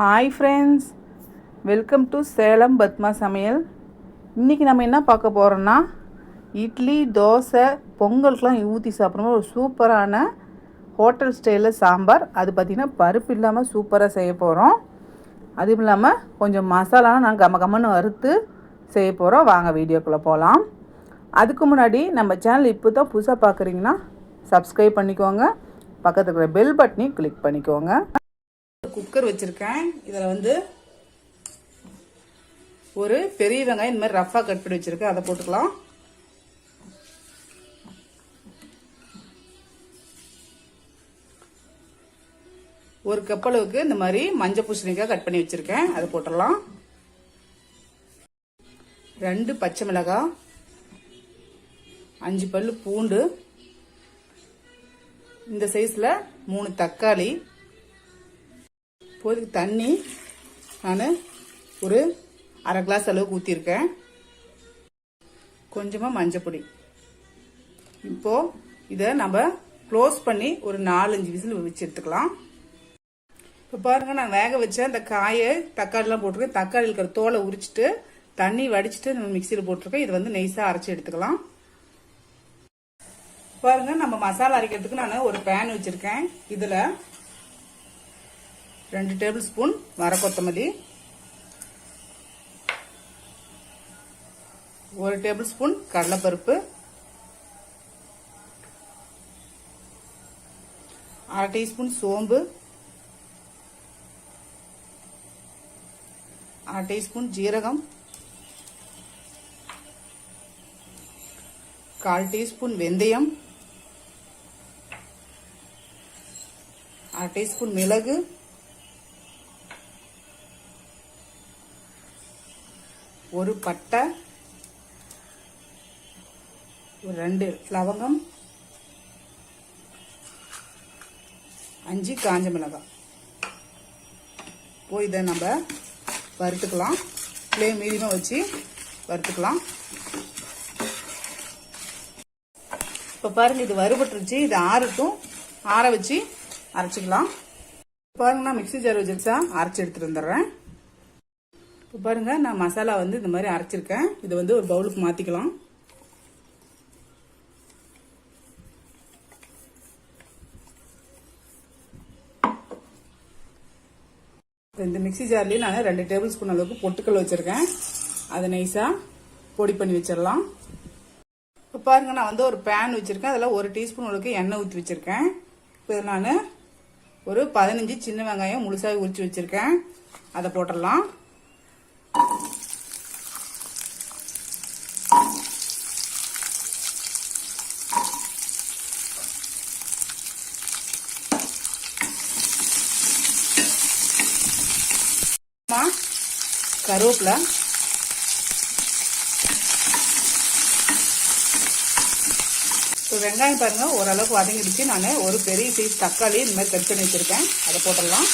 Hi friends welcome to Salem Padma சமையல் இன்றைக்கி நம்ம என்ன பார்க்க போகிறோன்னா இட்லி தோசை பொங்கலுக்கெலாம் ஊற்றி சாப்பிட்ற ஒரு சூப்பரான ஹோட்டல் ஸ்டைலில் சாம்பார். அது பார்த்திங்கன்னா பருப்பு இல்லாமல் சூப்பராக செய்ய போகிறோம் அதுவும் இல்லாமல் கொஞ்சம் மசாலாலாம் நான் கம கமன்னு வறுத்து செய்ய போகிறோம் வாங்க வீடியோக்குள்ளே போகலாம் அதுக்கு முன்னாடி நம்ம சேனல் இப்போ தான் புதுசாக பார்க்குறீங்கன்னா சப்ஸ்கிரைப் பண்ணிக்கோங்க. பக்கத்தில் இருக்கிற பெல் பட்டனையும் கிளிக் பண்ணிக்கோங்க. குக்கர் வச்சுருக்கேன். இதில் வந்து ஒரு பெரிய வெங்காயம் இந்த மாதிரி ரஃபாக கட் பண்ணி வச்சுருக்கேன். அதை போட்டுக்கலாம். ஒரு கப் அளவுக்கு இந்த மாதிரி மஞ்சள் பூசணிக்காய் கட் பண்ணி வச்சுருக்கேன். அதை போட்டுடலாம். ரெண்டு பச்சை மிளகாய் அஞ்சு பல் பூண்டு. இந்த சைஸில் மூணு தக்காளி இப்போதைக்கு தண்ணி நான் ஒரு அரை கிளாஸ் அளவுக்கு ஊற்றிருக்கேன் கொஞ்சமாக மஞ்சப்பொடி இப்போது இதை நம்ம க்ளோஸ் பண்ணி ஒரு நாலஞ்சு விசில் வச்சு எடுத்துக்கலாம். இப்போ பாருங்கள் நான் வேக வச்ச அந்த காயை தக்காளிலாம் போட்டிருக்கேன். தக்காளி இருக்கிற தோலை உரிச்சிட்டு தண்ணி வடிச்சிட்டு நம்ம மிக்சியில் போட்டிருக்கேன் இதை வந்து நெய்ஸாக அரைச்சி எடுத்துக்கலாம். பாருங்க நம்ம மசாலா அரைக்கிறதுக்கு நான் ஒரு பேன் வச்சுருக்கேன். இதில் ரெண்டு டேபிள் ஸ்பூன் வர ஒரு டேபிள் ஸ்பூன் கடலைப்பருப்பு. அரை டீஸ்பூன் சோம்பு. அரை டீஸ்பூன் ஜீரகம். கால் டீஸ்பூன் வெந்தயம். அரை டீஸ்பூன் மிளகு. ஒரு பட்டை ஒரு ரெண்டு லவங்கம் அஞ்சு காஞ்ச மிளகாய். போய் இதை நம்ம வறுத்துக்கலாம். ஃப்ளேம் மீடியமாக வச்சு வறுத்துக்கலாம். இப்போ பாருங்கள் இது வறுபட்டுருச்சு. இது ஆறட்டும். ஆற வச்சு அரைச்சிக்கலாம். பாருங்கன்னா நான் மிக்ஸி ஜார் வச்சிருச்சா? அரைச்சி எடுத்துட்டு வந்துடுறேன். இப்போ பாருங்க நான் மசாலா வந்து இந்த மாதிரி அரைச்சிருக்கேன். இதை வந்து ஒரு பவுலுக்கு மாற்றிக்கலாம் இந்த மிக்சி ஜார்லேயும் நான் ரெண்டு டேபிள் ஸ்பூன் அளவுக்கு பொட்டுக்கல் வச்சுருக்கேன். அதை நைஸாக பொடி பண்ணி வச்சிடலாம். இப்போ பாருங்க நான் வந்து ஒரு பேன் வச்சுருக்கேன். அதில் ஒரு டீஸ்பூன் அளவுக்கு எண்ணெய் ஊற்றி வச்சுருக்கேன். இப்போ நான் ஒரு பதினஞ்சு சின்ன வெங்காயம் முழுசாக உரிச்சு வச்சுருக்கேன். அதை போட்டுடலாம். கருவேப்பில. இப்போ வெங்காயம் பாருங்கள் ஓரளவுக்கு வதங்கிடுச்சு. நான் ஒரு பெரிய சைஸ் தக்காளி இந்த மாதிரி கட் பண்ணி அதை போட்டுடலாம்.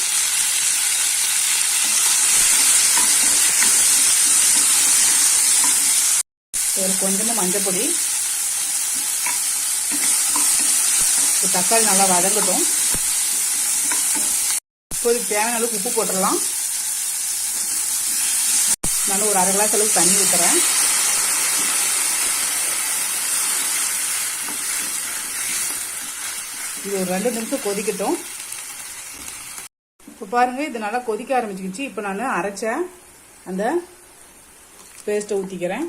ஒரு கொஞ்சமாக மஞ்சள் பொடி. தக்காளி நல்லா வதங்கட்டும். இப்போது தேவையான அளவுக்கு உப்பு போட்டுடலாம். நான் ஒரு அரை கிளாஸ் அளவுக்கு தண்ணி ஊற்றுறேன் இது ஒரு ரெண்டு நிமிஷம் கொதிக்கட்டும். இப்போ பாருங்கள் இது நல்லா கொதிக்க ஆரம்பிச்சிக்கிச்சு. இப்போ நான் அரைச்ச அந்த பேஸ்ட்டை ஊற்றிக்கிறேன்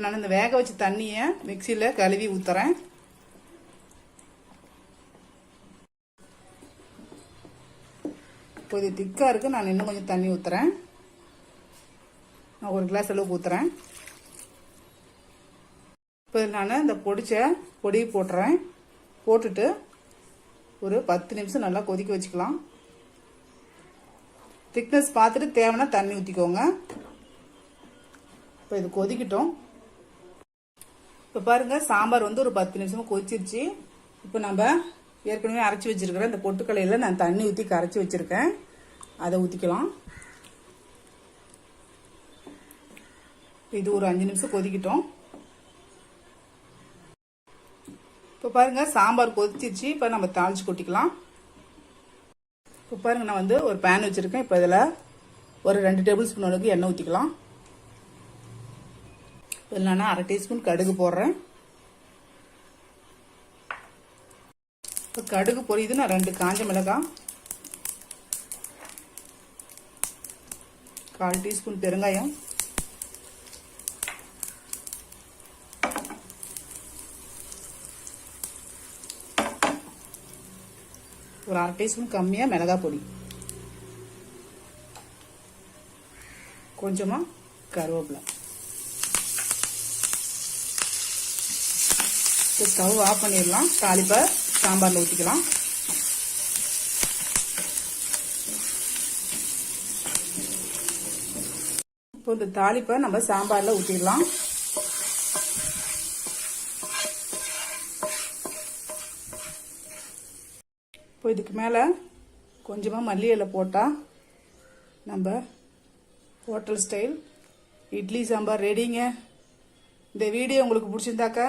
இப்போ நான் இந்த வேக வச்ச தண்ணியை மிக்சியில் கழுவி ஊற்றுறேன் இப்போ இது திக்காக இருக்குது நான் இன்னும் கொஞ்சம் தண்ணி ஊற்றுறேன் நான் ஒரு கிளாஸ் அளவுக்கு ஊற்றுறேன் இப்போ நான் இந்த பொடிச்ச பொடி போட்டுறேன். போட்டுட்டு ஒரு பத்து நிமிஷம் நல்லா கொதிக்க வச்சுக்கலாம். திக்னஸ் பார்த்துட்டு தேவைன்னா தண்ணி ஊற்றிக்கோங்க இப்போ இது கொதிக்கட்டும். இப்போ பாருங்கள் சாம்பார் வந்து ஒரு பத்து நிமிஷமாக கொதிச்சிருச்சு. இப்போ நம்ம ஏற்கனவே அரைச்சி வச்சிருக்கிறேன் இந்த பொட்டுக்கலையில் நான் தண்ணி ஊற்றி கரைச்சி வச்சுருக்கேன். அதை ஊற்றிக்கலாம் இது ஒரு அஞ்சு நிமிஷம் கொதிக்கட்டும். இப்போ பாருங்க சாம்பார் கொதிச்சிருச்சு. இப்போ நம்ம தாளிச்சு கொட்டிக்கலாம். இப்போ பாருங்க நான் வந்து ஒரு பேன் வச்சிருக்கேன். இப்போ இதில் ஒரு ரெண்டு டேபிள் ஸ்பூன் அளவுக்கு எண்ணெய் ஊற்றிக்கலாம் இதில் நான் அரை டீஸ்பூன் கடுகு போடுறேன். இப்போ கடுகு பொரியுது நான் ரெண்டு காஞ்ச மிளகாய். கால் டீஸ்பூன் பெருங்காயம். ஒரு அரை டீஸ்பூன் கம்மியாக மிளகாய் பொடி. கொஞ்சமாக கருவேப்பிலை. ஸ்டவ் ஆஃப் பண்ணிடலாம். தாளிப்பை சாம்பாரில் ஊற்றிக்கலாம் இப்போ இந்த தாளிப்பை நம்ம சாம்பாரில் ஊற்றிடலாம் இப்போ இதுக்கு மேலே கொஞ்சமாக மல்லி இலை போட்டால் நம்ம ஹோட்டல் ஸ்டைல். இட்லி சாம்பார் ரெடிங்க இந்த வீடியோ உங்களுக்கு பிடிச்சிருந்தாக்கா